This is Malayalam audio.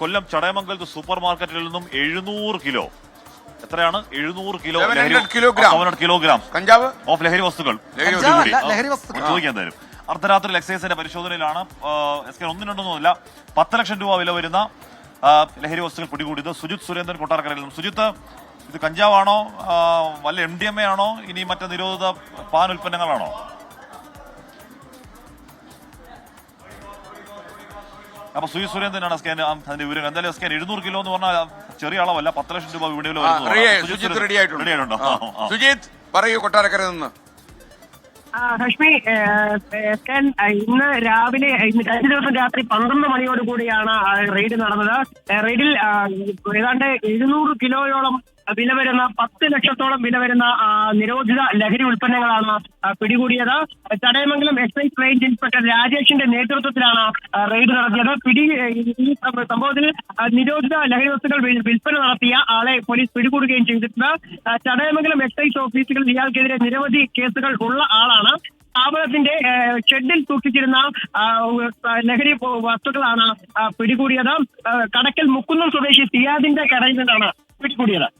കൊല്ലം ചടയമംഗലത്ത് സൂപ്പർ മാർക്കറ്റിൽ നിന്നും എഴുന്നൂറ് കിലോ. എത്രയാണ്? എഴുന്നൂറ് കിലോ 700 കിലോഗ്രാം. കിലോഗ്രാം കഞ്ചാവ്? ഓഫ് ലഹരി വസ്തുക്കൾ. ചോദിക്കാൻ തരും അർദ്ധരാത്രി എക്സൈസിന്റെ പരിശോധനയിലാണ് എസ് കെ ഒന്നും രണ്ടൊന്നുമില്ല പത്ത് ലക്ഷം രൂപ വില വരുന്ന ലഹരി വസ്തുക്കൾ പിടികൂടിയത് സുജിത് സുരേന്ദ്രൻ കൊട്ടാരക്കരയിൽ നിന്നും. സുജിത്ത് ഇത് കഞ്ചാവാണോ? വല്ല എം ഡി എം എ ആണോ? ഇനി മറ്റു നിരോധിത പാൻ ഉൽപ്പന്നങ്ങളാണോ? അപ്പൊ സുയി സുരേന്ദ്രനാണ് സ്കാൻ അതിന്റെ വിവരം എന്തായാലും സ്കാൻ എഴുന്നൂറ് കിലോ എന്ന് പറഞ്ഞാൽ ചെറിയ അളവല്ല പത്ത് ലക്ഷം രൂപ വിപണിയിൽ റെഡി- ആയിട്ടുണ്ട്. സുജിത്ത് പറയൂ കൊട്ടാരക്കര നിന്ന്. ആ, ഹഷ്മി സ്കാൻ ഇന്ന് രാവിലെ കഴിഞ്ഞ ദിവസം രാത്രി പന്ത്രണ്ട് മണിയോട് കൂടിയാണ് റെയ്ഡ് നടന്നത്. റെയ്ഡിൽ ഏതാണ്ട് എഴുന്നൂറ് കിലോയോളം വില വരുന്ന പത്ത് ലക്ഷത്തോളം വില വരുന്ന നിരോധിത ലഹരി ഉൽപ്പന്നങ്ങളാണ് പിടികൂടിയത്. ചടയമംഗലം എക്സൈസ് റേഞ്ച് ഇൻസ്പെക്ടർ രാജേഷിന്റെ നേതൃത്വത്തിലാണ് റെയ്ഡ് നടത്തിയത്. പിടി ഈ സംഭവത്തിൽ നിരോധിത ലഹരി വസ്തുക്കൾ വിൽ- വിൽപ്പന നടത്തിയ ആളെ പോലീസ് പിടികൂടുകയും ചെയ്തിട്ടുണ്ട്. ചടയമംഗലം എക്സൈസ് ഓഫീസുകളിൽ ഇയാൾക്കെതിരെ നിരവധി കേസുകൾ ഉള്ള ആളാണ്. സ്ഥാപനത്തിന്റെ ഷെഡിൽ സൂക്ഷിച്ചിരുന്ന ലഹരി വസ്തുക്കളാണ് പിടികൂടിയത്. കടക്കൽ മുക്കുന്നം സ്വദേശി സിയാദിന്റെ കടയിൽ നിന്നാണ് പിടികൂടിയത്.